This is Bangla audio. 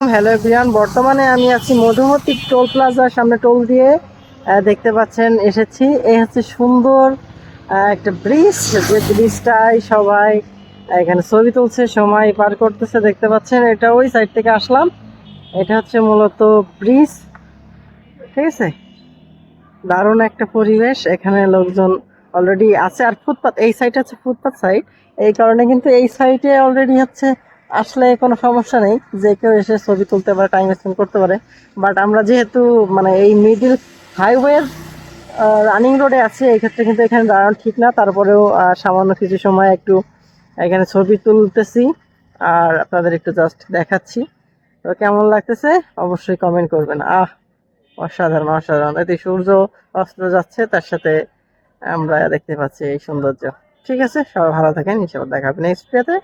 হ্যালো এভরিওয়ান বর্তমানে আমি আছি মধুমতি টোল প্লাজার সামনে টোল দিয়ে দেখতে পাচ্ছেন, এসেছি। এই হচ্ছে সুন্দর একটা ব্রিজ, যে ব্রিজটাই সবাই এখানে ছবি তুলছে, সময় পার করতেছে, দেখতে পাচ্ছেন। এটা ওই সাইড থেকে আসলাম। এটা হচ্ছে মূলত ব্রিজ, ঠিক আছে? দারুণ একটা পরিবেশ, এখানে লোকজন অলরেডি আছে। আর ফুটপাত, এই সাইড হচ্ছে ফুটপাত সাইড এই কারণে কিন্তু এই সাইডে অলরেডি হচ্ছে আসলে কোনো সমস্যা নেই, যে কেউ এসে ছবি তুলতে পারে টাইম স্পেন্ড করতে পারে। বাট আমরা যেহেতু মানে এই মিডিল হাইওয়ের রানিং রোডে আছি, এই ক্ষেত্রে কিন্তু এখানে দাঁড়ানো ঠিক না। তারপরেও সামান্য কিছু সময় একটু এখানে ছবি তুলতেছি। আর আপনাদের একটু জাস্ট দেখাচ্ছি। তো কেমন লাগতেছে? অবশ্যই কমেন্ট করবেন। আহ, অসাধারণ অসাধারণ। এতে সূর্য অস্ত যাচ্ছে, তার সাথে আমরা দেখতে পাচ্ছি এই সৌন্দর্য। ঠিক আছে, সবাই ভালো থাকেন। ইনশাআল্লাহ দেখাবেন ডেতে